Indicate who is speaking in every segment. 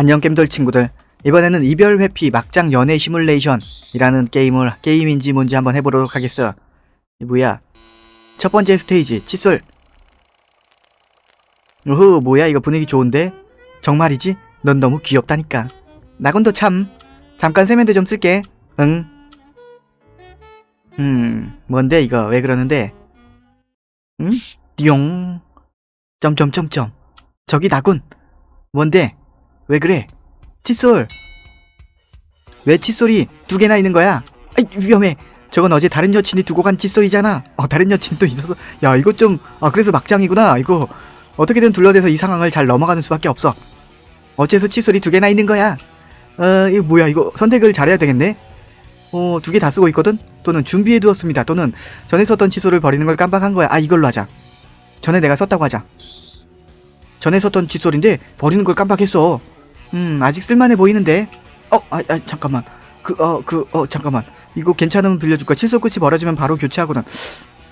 Speaker 1: 안녕 겜돌 친구들. 이번에는 이별 회피 막장 연애 시뮬레이션이라는 게임을 게임인지 뭔지 한번 해보도록 하겠어. 이 뭐야? 첫 번째 스테이지 칫솔. 우후 뭐야 이거 분위기 좋은데? 정말이지? 넌 너무 귀엽다니까. 나군도 참. 잠깐 세면대 좀 쓸게. 응. 음 뭔데 이거 왜 그러는데? 응? 띠용. 점점점점. 저기 나군. 뭔데? 왜 그래? 칫솔. 왜 칫솔이 두 개나 있는 거야? 아이, 위험해. 저건 어제 다른 여친이 두고 간 칫솔이잖아. 어, 다른 여친이 또 있어서. 야, 이거 좀, 아, 그래서 막장이구나. 이거, 어떻게든 둘러대서 이 상황을 잘 넘어가는 수밖에 없어. 어째서 칫솔이 두 개나 있는 거야? 어, 이거 뭐야, 이거 선택을 잘해야 되겠네? 어, 두 개 다 쓰고 있거든? 또는 준비해 두었습니다. 또는 전에 썼던 칫솔을 버리는 걸 깜빡한 거야. 아, 이걸로 하자. 전에 내가 썼다고 하자. 전에 썼던 칫솔인데 버리는 걸 깜빡했어. 음, 아직 쓸만해 보이는데. 어, 아, 아 잠깐만. 그, 어, 그, 어, 잠깐만. 이거 괜찮으면 빌려줄까? 칠소 끝이 벌어지면 바로 교체하거든.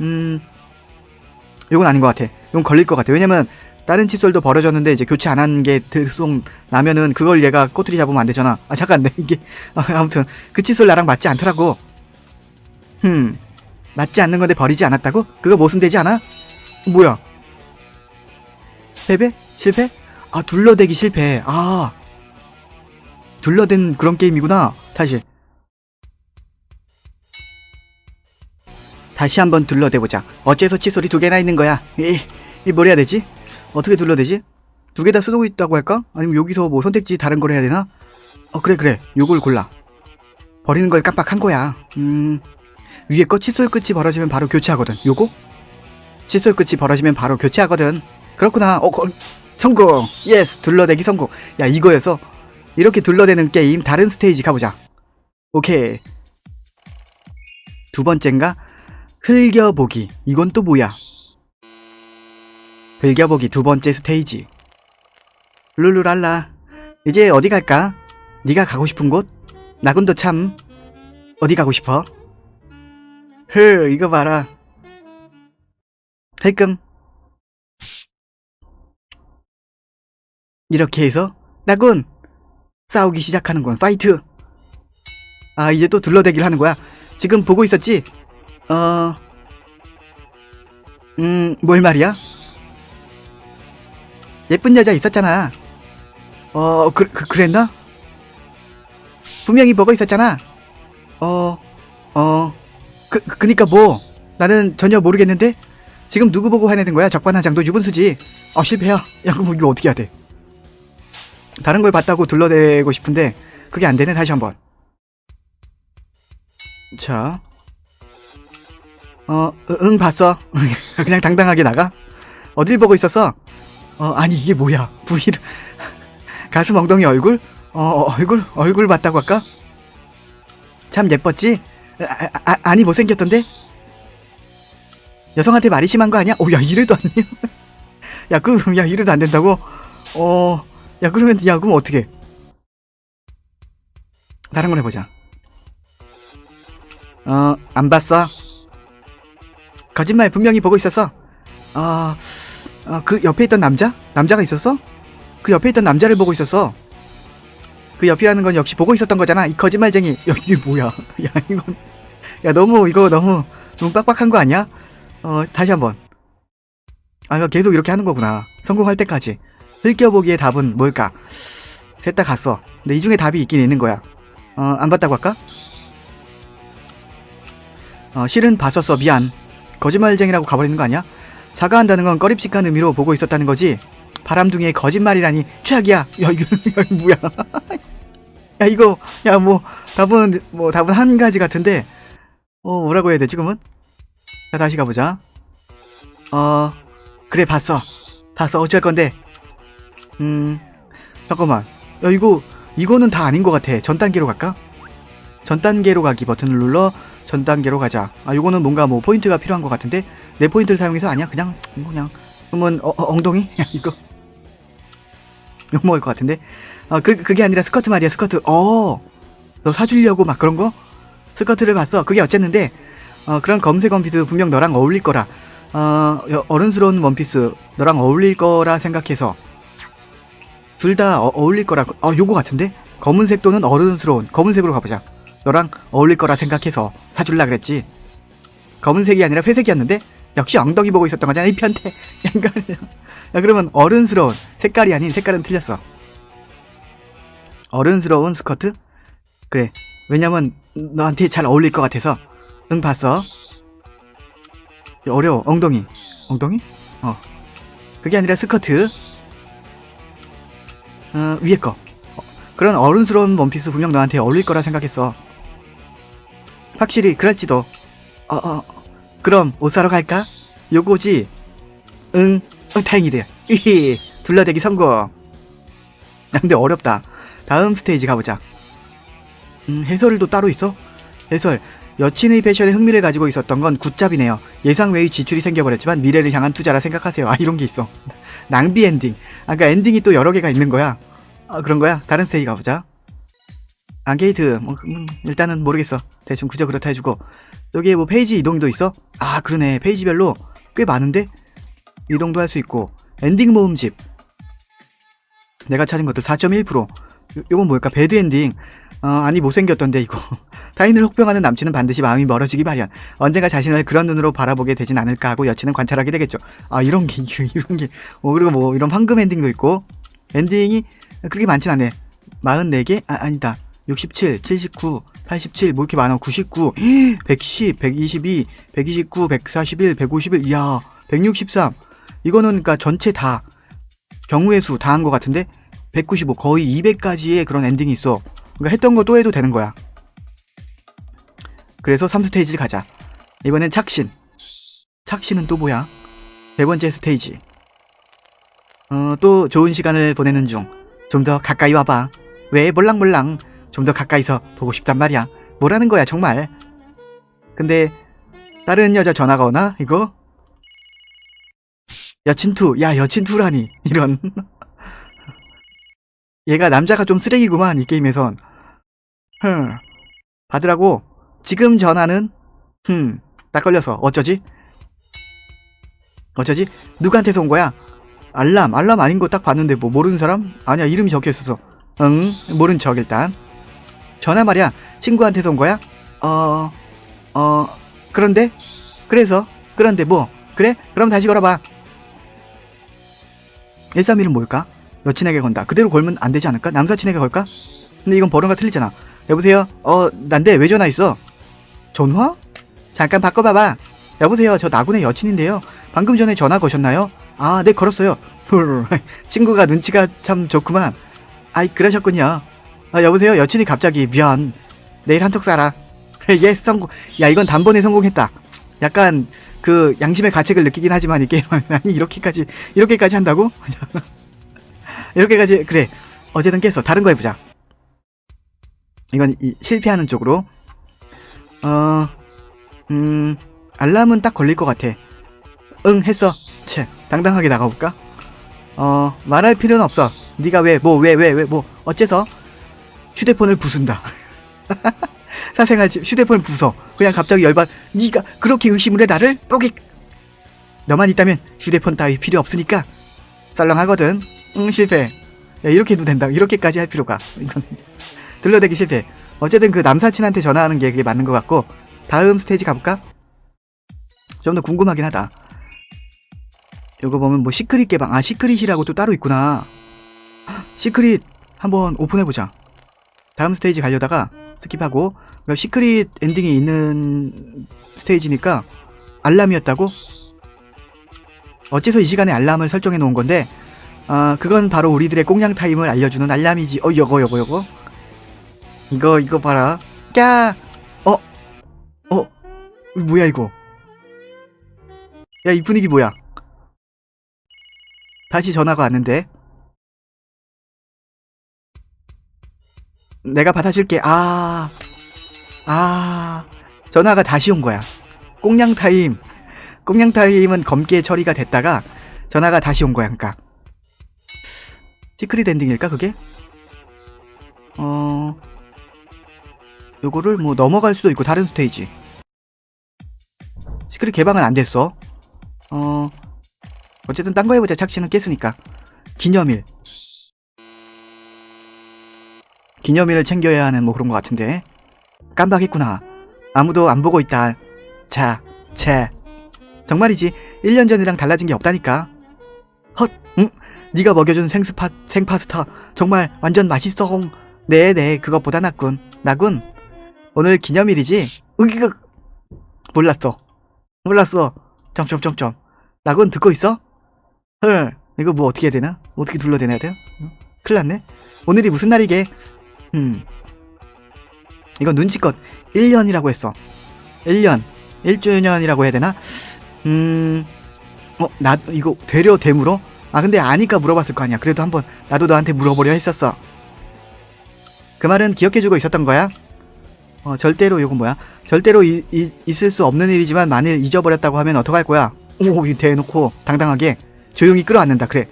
Speaker 1: 음, 이건 아닌 것 같아. 이건 걸릴 것 같아. 왜냐면 다른 칫솔도 버려졌는데 이제 교체 안 한게 들송 나면은 그걸 얘가 꼬투리 잡으면 안 되잖아. 아 잠깐, 내 이게 아, 아무튼 그 칫솔 나랑 맞지 않더라고. 흠, 맞지 않는 건데 버리지 않았다고? 그거 모순되지 않아? 뭐야? 패배? 실패? 아 둘러대기 실패. 아 둘러댄 그런 게임이구나. 다시. 다시 한번 둘러대보자. 어째서 칫솔이 두 개나 있는 거야? 이, 이뭘 해야 되지? 어떻게 둘러대지? 두 개 다 쓰고 있다고 할까? 아니면 여기서 뭐 선택지 다른 걸 해야 되나? 어 그래 그래 요걸 골라. 버리는 걸 깜빡한 거야. 음 위에 거 칫솔 끝이 벌어지면 바로 교체하거든. 요거? 칫솔 끝이 벌어지면 바로 교체하거든. 그렇구나. 어 거, 성공. 예스 둘러대기 성공. 야 이거여서 이렇게 둘러대는 게임 다른 스테이지 가보자. 오케이. 두 번째인가? 흘겨보기. 이건 또 뭐야? 흘겨보기 두 번째 스테이지. 룰루랄라. 이제 어디 갈까? 네가 가고 싶은 곳? 나군도 참 어디 가고 싶어? 흐 이거 봐라. 헬끔. 이렇게 해서 나군 싸우기 시작하는군. 파이트. 아 이제 또 둘러대기를 하는 거야. 지금 보고 있었지? 어, 음, 뭘 말이야? 예쁜 여자 있었잖아. 어, 그, 그 그랬나? 분명히 보고 있었잖아. 어, 어, 그, 그니까 뭐? 나는 전혀 모르겠는데? 지금 누구 보고 화내는 거야? 적반하장도 유분수지. 어, 실패야. 야, 그럼 이거 어떻게 해야 돼? 다른 걸 봤다고 둘러대고 싶은데, 그게 안 되네, 다시 한 번. 자, 어, 응, 응, 봤어. 그냥 당당하게 나가? 어딜 보고 있었어? 어, 아니, 이게 뭐야. 부위를. 가슴, 엉덩이, 얼굴? 어, 얼굴? 얼굴 봤다고 할까? 참 예뻤지? 아, 아, 아니, 못생겼던데? 여성한테 말이 심한 거 아니야? 오, 야, 이래도 안 돼. 야, 그, 야, 이래도 안 된다고? 어, 야, 그러면, 야, 그럼 어떻게? 다른 걸 해보자. 어, 안 봤어? 거짓말 분명히 보고 있었어. 아, 아, 그 옆에 있던 남자? 남자가 있었어? 그 옆에 있던 남자를 보고 있었어. 그 옆이라는 건 역시 보고 있었던 거잖아. 이 거짓말쟁이. 야, 이게 뭐야? 야, 이건. 야, 너무, 이거 너무, 너무 빡빡한 거 아니야? 어, 다시 한 번. 아, 계속 이렇게 하는 거구나. 성공할 때까지. 흘겨보기의 답은 뭘까? 셋 다 갔어. 근데 이 중에 답이 있긴 있는 거야. 어, 안 봤다고 할까? 어, 실은 봤었어. 미안. 거짓말쟁이라고 가버리는 거 아니야? 사과한다는 건 꺼립직한 의미로 보고 있었다는 거지. 바람둥이의 거짓말이라니 최악이야. 야 이거, 야, 이거 뭐야? 야 이거 야 뭐 답은 뭐 답은 한 가지 같은데 어 뭐라고 해야 돼 지금은? 자 다시 가보자. 어 그래 봤어. 봤어 어쩔 건데. 음 잠깐만. 야 이거 이거는 다 아닌 것 같아. 전 단계로 갈까? 전 단계로 가기 버튼을 눌러 전 단계로 가자. 아, 요거는 뭔가 뭐 포인트가 필요한 것 같은데 내 포인트를 사용해서 아니야? 그냥 뭐 그냥 그러면 어, 어, 엉덩이? 야, 이거 욕 먹을 것 같은데. 아, 그 그게 아니라 스커트 말이야, 스커트. 어, 너 사주려고 막 그런 거? 스커트를 봤어. 그게 어쨌는데 어, 그런 검색 원피스 분명 너랑 어울릴 거라. 어, 여- 어른스러운 원피스 너랑 어울릴 거라 생각해서 둘 다 어, 울릴 거라 어 요거 같은데? 검은색 또는 어른스러운 검은색으로 가보자. 너랑 어울릴 거라 생각해서 사줄라 그랬지? 검은색이 아니라 회색이었는데? 역시 엉덩이 보고 있었던 거잖아 이 편태. 야. 그러면 어른스러운 색깔이 아닌 색깔은 틀렸어. 어른스러운 스커트? 그래. 왜냐면 너한테 잘 어울릴 것 같아서. 응 봤어. 어려워 엉덩이. 엉덩이? 어. 그게 아니라 스커트 어, 위에 거 어, 그런 어른스러운 원피스 분명 너한테 어울릴 거라 생각했어 확실히 그럴지도 어, 어 그럼 옷 사러 갈까? 요거지 응 어, 다행이다 히히 둘러대기 성공 야, 근데 어렵다 다음 스테이지 가보자 음 해설도 따로 있어? 해설 여친의 패션에 흥미를 가지고 있었던 건 굿잡이네요. 예상 외의 지출이 생겨버렸지만 미래를 향한 투자라 생각하세요. 아 이런 게 있어. 낭비 엔딩. 아까 그러니까 엔딩이 또 여러 개가 있는 거야. 아 그런 거야? 다른 스테이지 가보자. 아게이트. 뭐 음, 일단은 모르겠어. 대충 그저 그렇다 해주고 여기에 뭐 페이지 이동도 있어? 아 그러네. 페이지별로 꽤 많은데 이동도 할 수 있고 엔딩 모음집. 내가 찾은 것도 4.1%. 요, 요건 뭘까? 배드 엔딩. 어, 아니 못생겼던데 이거. 타인을 혹평하는 남친은 반드시 마음이 멀어지기 마련. 언젠가 자신을 그런 눈으로 바라보게 되진 않을까 하고 여친은 관찰하게 되겠죠. 아 이런 게 이런 게. 어 그리고 뭐 이런 황금 엔딩도 있고 엔딩이 그렇게 많진 않네. 44개? 아 아니다. 67, 79, 87, 뭐 이렇게 많아. 99, 110, 122, 129, 141, 151, 이야, 163. 이거는 그니까 전체 다 경우의 수 다 한 것 같은데 195 거의 200까지의 그런 엔딩이 있어. 그러니까 했던 거 또 해도 되는 거야. 그래서 3스테이지 가자. 이번엔 착신. 착신은 또 뭐야? 네 번째 스테이지. 어, 또 좋은 시간을 보내는 중. 좀 더 가까이 와봐. 왜 몰랑몰랑. 좀 더 가까이서 보고 싶단 말이야. 뭐라는 거야, 정말. 근데, 다른 여자 전화가 오나? 이거? 여친투. 야, 여친투라니. 이런. 얘가 남자가 좀 쓰레기구만, 이 게임에선. 흠. 받으라고. 지금 전화는 흠, 딱 걸려서 어쩌지? 어쩌지? 누구한테서 온 거야? 알람, 알람 아닌 거 딱 봤는데 뭐 모르는 사람? 아니야, 이름이 적혀 있어서. 응, 모른 척 일단. 전화 말이야. 친구한테서 온 거야? 어, 어, 그런데? 그래서? 그런데 뭐? 그래? 그럼 다시 걸어봐. 131은 뭘까? 여친에게 건다. 그대로 걸면 안 되지 않을까? 남사친에게 걸까? 근데 이건 번호가 틀리잖아. 여보세요? 어, 난데 왜 전화했어? 전화? 잠깐 바꿔봐봐. 여보세요, 저 나군의 여친인데요. 방금 전에 전화 거셨나요? 아, 네, 걸었어요. 친구가 눈치가 참 좋구만. 아이, 그러셨군요. 아, 여보세요, 여친이 갑자기 미안. 내일 한턱 쏴라. 그래, 예, 성공. 야, 이건 단번에 성공했다. 약간 그 양심의 가책을 느끼긴 하지만 이 게임 아니 이렇게까지 이렇게까지 한다고? 이렇게까지 그래. 어쨌든 깼어. 다른 거 해보자. 이건 이, 실패하는 쪽으로. 어, 음, 알람은 딱 걸릴 것 같아. 응, 했어. 채, 당당하게 나가볼까? 어, 말할 필요는 없어. 네가 왜, 뭐, 왜, 왜, 왜, 뭐, 어째서? 휴대폰을 부순다. 사생활 집 휴대폰을 부숴. 그냥 갑자기 열받. 네가 그렇게 의심을 해 나를? 뽀깃. 너만 있다면 휴대폰 따위 필요 없으니까. 썰렁하거든. 응, 실패. 야, 이렇게 해도 된다. 이렇게까지 할 필요가. 이건 들러대기 실패. 어쨌든 그 남사친한테 전화하는 게 그게 맞는 것 같고 다음 스테이지 가볼까? 좀 더 궁금하긴 하다. 요거 보면 뭐 시크릿 개방 아 시크릿이라고 또 따로 있구나. 시크릿 한번 오픈해보자. 다음 스테이지 가려다가 스킵하고 시크릿 엔딩이 있는 스테이지니까 알람이었다고? 어째서 이 시간에 알람을 설정해 놓은 건데 아 그건 바로 우리들의 꽁냥 타임을 알려주는 알람이지. 어 요거 요거 요거. 이거 이거 봐라. 까. 어. 어. 뭐야 이거. 야 이 분위기 뭐야. 다시 전화가 왔는데. 내가 받아줄게. 아. 아. 전화가 다시 온 거야. 꽁냥 타임. 꽁냥 타임은 검게 처리가 됐다가 전화가 다시 온 거야. 그러니까. 시크릿 엔딩일까 그게? 어. 요거를 뭐 넘어갈 수도 있고 다른 스테이지. 시크릿 개방은 안 됐어. 어. 어쨌든 딴 거 해보자. 착신은 깼으니까. 기념일. 기념일을 챙겨야 하는 뭐 그런 것 같은데. 깜빡했구나. 아무도 안 보고 있다. 자, 쟤. 정말이지. 1년 전이랑 달라진 게 없다니까. 헛, 응? 네가 먹여준 생스파, 생파스타 정말 완전 맛있어. 네네, 그것보다 낫군. 나군. 오늘 기념일이지? 으기그. 몰랐어. 몰랐어. 점점점점. 나군 듣고 있어? 헐, 이거 뭐 어떻게 해야 되나? 어떻게 둘러대야 돼요? 응? 큰일 났네. 오늘이 무슨 날이게? 음. 이거 눈치껏 1년이라고 했어. 1년. 1주년이라고 해야 되나? 음. 어, 나, 이거 되려 되물어? 아, 근데 아니까 물어봤을 거 아니야. 그래도 한번 나도 너한테 물어보려 했었어. 그 말은 기억해주고 있었던 거야? 어, 절대로, 이건 뭐야? 절대로 이, 이- 있을 수 없는 일이지만 만일 잊어버렸다고 하면 어떡할 거야? 오, 이 대놓고 당당하게 조용히 끌어안는다. 그래.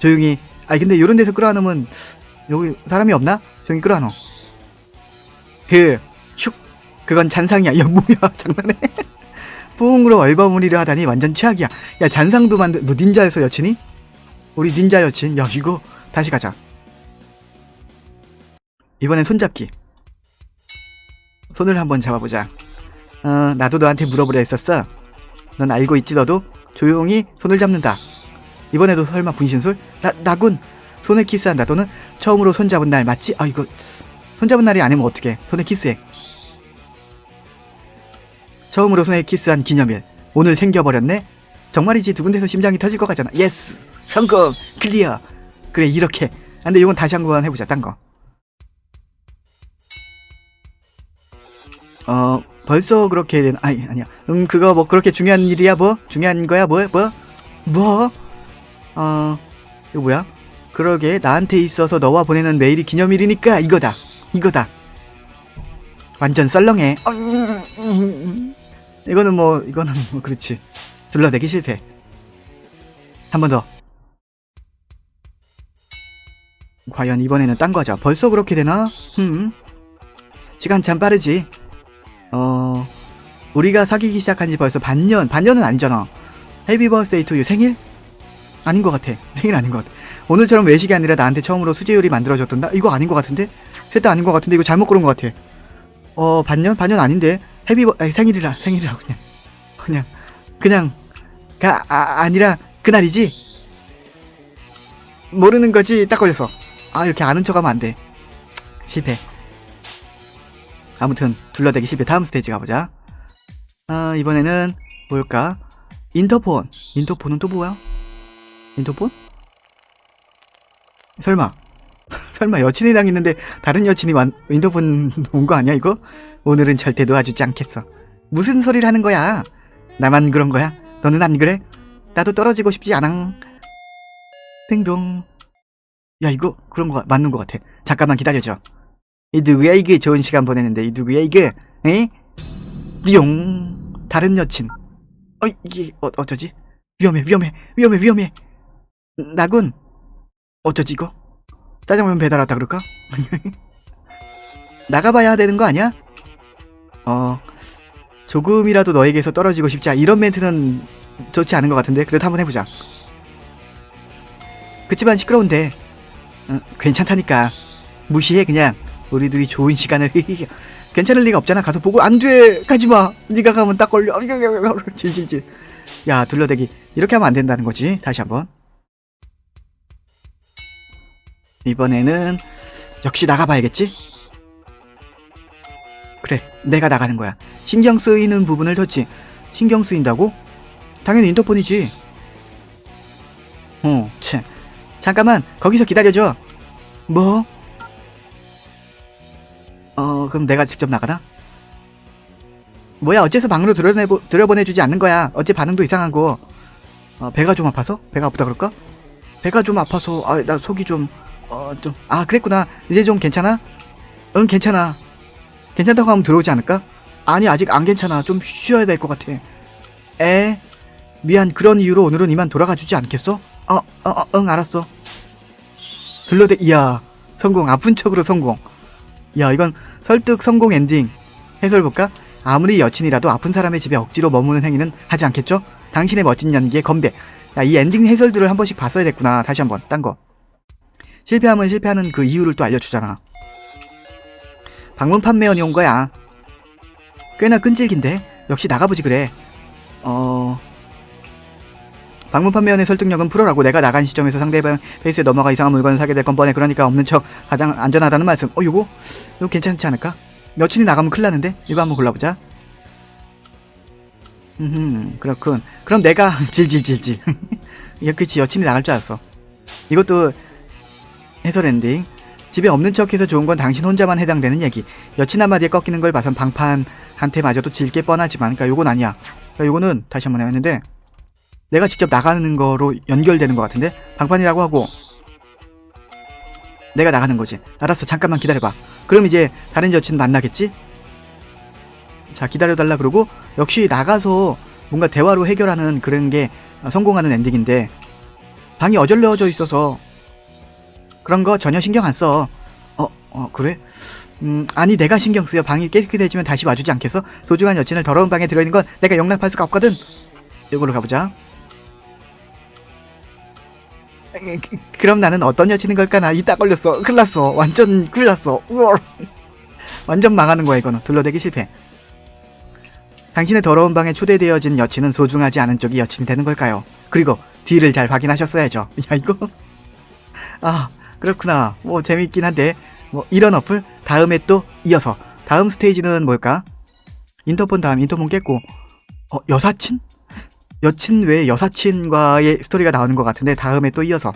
Speaker 1: 조용히. 아니, 근데 이런 데서 끌어안으면 여기 사람이 없나? 조용히 끌어안어. 그, 슉. 그건 잔상이야. 야, 뭐야. 장난해? 뿡으로 얼버무리를 하다니 완전 최악이야. 야, 잔상도 만들, 뭐, 닌자에서 여친이? 우리 닌자 여친. 야, 이거, 다시 가자. 이번엔 손잡기. 손을 한번 잡아보자. 어, 나도 너한테 물어보려 했었어. 넌 알고 있지, 너도? 조용히 손을 잡는다. 이번에도 설마 분신술? 나, 나군! 손에 키스한다. 너는 처음으로 손잡은 날 맞지? 아, 이거, 손잡은 날이 아니면 어떡해. 손에 키스해. 처음으로 손에 키스한 기념일. 오늘 생겨버렸네? 정말이지 두군데서 심장이 터질 것 같잖아. 예스! 성공! 클리어! 그래, 이렇게. 아, 근데 이건 다시 한번 해보자, 딴 거. 어, 벌써 그렇게 된, 아니, 아니야. 음, 그거 뭐 그렇게 중요한 일이야, 뭐? 중요한 거야, 뭐? 뭐? 뭐? 어, 이거 뭐야? 그러게, 나한테 있어서 너와 보내는 매일이 기념일이니까 이거다. 이거다. 완전 썰렁해. 이거는 뭐, 이거는 뭐, 그렇지. 둘러대기 실패. 한 번 더. 과연 이번에는 딴 거죠. 벌써 그렇게 되나? 음. 시간 참 빠르지. 어, 우리가 사귀기 시작한 지 벌써 반년, 반년은 아니잖아. 해피 버스데이 투유 생일? 아닌 것 같아. 생일 아닌 것 같아. 오늘처럼 외식이 아니라 나한테 처음으로 수제 요리 만들어줬던다? 이거 아닌 것 같은데? 셋 다 아닌 것 같은데? 이거 잘못 고른 것 같아. 어, 반년? 반년 아닌데? 버, 아니, 생일이라, 생일이라, 그냥. 그냥, 그냥, 가, 아, 아니라, 그날이지? 모르는 거지? 딱 걸렸어. 아, 이렇게 아는 척 하면 안 돼. 실패. 아무튼 둘러대기 실패 다음 스테이지 가보자 아 이번에는 뭘까 인터폰 인터폰은 또 뭐야 인터폰 설마. 설마 여친이랑 있는데 다른 여친이 완, 인터폰 온 거 아니야 이거? 오늘은 절대 놓아주지 않겠어 무슨 소리를 하는 거야? 나만 그런 거야? 너는 안 그래? 나도 떨어지고 싶지 않아. 땡동. 야 이거 그런 거 맞는 거 같아. 잠깐만 기다려줘. 이 누구야 이게 좋은 시간 보내는데 이 누구야 이게? 에? 띠용 다른 여친. 어 이게 어, 어쩌지? 위험해 위험해 위험해 위험해 나군. 어쩌지 이거? 짜장면 배달 왔다 그럴까? 나가봐야 되는 거 아니야? 어 조금이라도 너에게서 떨어지고 싶지 않 이런 멘트는 좋지 않은 것 같은데? 그래도 한번 해보자. 그치만 시끄러운데. 어, 괜찮다니까. 무시해 그냥. 우리 들이 좋은 시간을. 괜찮을 리가 없잖아. 가서 보고. 안돼! 가지마! 네가 가면 딱 걸려. 질질질 야 둘러대기. 이렇게 하면 안 된다는 거지. 다시 한번 이번에는 역시 나가봐야겠지 그래 내가 나가는 거야 신경 쓰이는 부분을 뒀지 신경 쓰인다고? 당연히 인터폰이지 어, 참. 잠깐만 거기서 기다려줘 뭐? 어, 그럼 내가 직접 나가나? 뭐야, 어째서 방으로 들여내보, 들여보내주지 않는 거야. 어째 반응도 이상하고. 어, 배가 좀 아파서? 배가 아프다 그럴까? 배가 좀 아파서, 아, 나 속이 좀, 어, 좀, 아, 그랬구나. 이제 좀 괜찮아? 응, 괜찮아. 괜찮다고 하면 들어오지 않을까? 아니, 아직 안 괜찮아. 좀 쉬어야 될 것 같아. 에? 미안, 그런 이유로 오늘은 이만 돌아가 주지 않겠어? 어, 어, 어, 응, 알았어. 둘러대, 이야, 성공. 아픈 척으로 성공. 야 이건 설득 성공 엔딩 해설 볼까? 아무리 여친이라도 아픈 사람의 집에 억지로 머무는 행위는 하지 않겠죠? 당신의 멋진 연기에 건배 야 이 엔딩 해설들을 한 번씩 봤어야 됐구나 다시 한 번 딴 거 실패하면 실패하는 그 이유를 또 알려주잖아 방문 판매원이 온 거야. 꽤나 끈질긴데? 역시 나가보지 그래. 어... 방문 판매원의 설득력은 프로라고 내가 나간 시점에서 상대방 페이스에 넘어가 이상한 물건을 사게 될 건 뻔해. 그러니까 없는 척 가장 안전하다는 말씀. 어, 요거? 이거 괜찮지 않을까? 여친이 나가면 큰일 나는데? 이거 한번 골라보자. 음, 그렇군. 그럼 내가 질질질질. 야, 그치. 여친이 나갈 줄 알았어. 이것도 해설 엔딩. 집에 없는 척해서 좋은 건 당신 혼자만 해당되는 얘기. 여친 한마디에 꺾이는 걸 봐선 방판한테 맞아도 질게 뻔하지만, 그러니까 요건 아니야. 그러니까 요거는 다시 한번 해봤는데, 내가 직접 나가는 거로 연결되는 것 같은데, 방판이라고 하고, 내가 나가는 거지. 알았어, 잠깐만 기다려봐. 그럼 이제 다른 여친 만나겠지? 자, 기다려달라 그러고, 역시 나가서 뭔가 대화로 해결하는 그런 게 성공하는 엔딩인데, 방이 어절러져 있어서, 그런 거 전혀 신경 안 써. 어, 어, 그래? 음, 아니, 내가 신경 쓰여. 방이 깨끗해지면 다시 와주지 않겠어? 소중한 여친을 더러운 방에 들어있는 건 내가 용납할 수가 없거든. 이걸로 가보자. 에, 그- 그럼 나는 어떤 여친인 걸까? 나 이따 걸렸어. 큰일 났어. 완전 큰일 났어. 완전 망하는 거야, 이거는. 둘러대기 실패. 당신의 더러운 방에 초대되어진 여친은 소중하지 않은 쪽이 여친이 되는 걸까요? 그리고 뒤를 잘 확인하셨어야죠. 야, 이거. 아, 그렇구나. 뭐 재밌긴 한데 뭐 이런 어플 다음에 또 이어서 다음 스테이지는 뭘까? 인터폰 다음 인터폰 깼고 어 여사친? 여친 외에 여사친과의 스토리가 나오는 것 같은데 다음에 또 이어서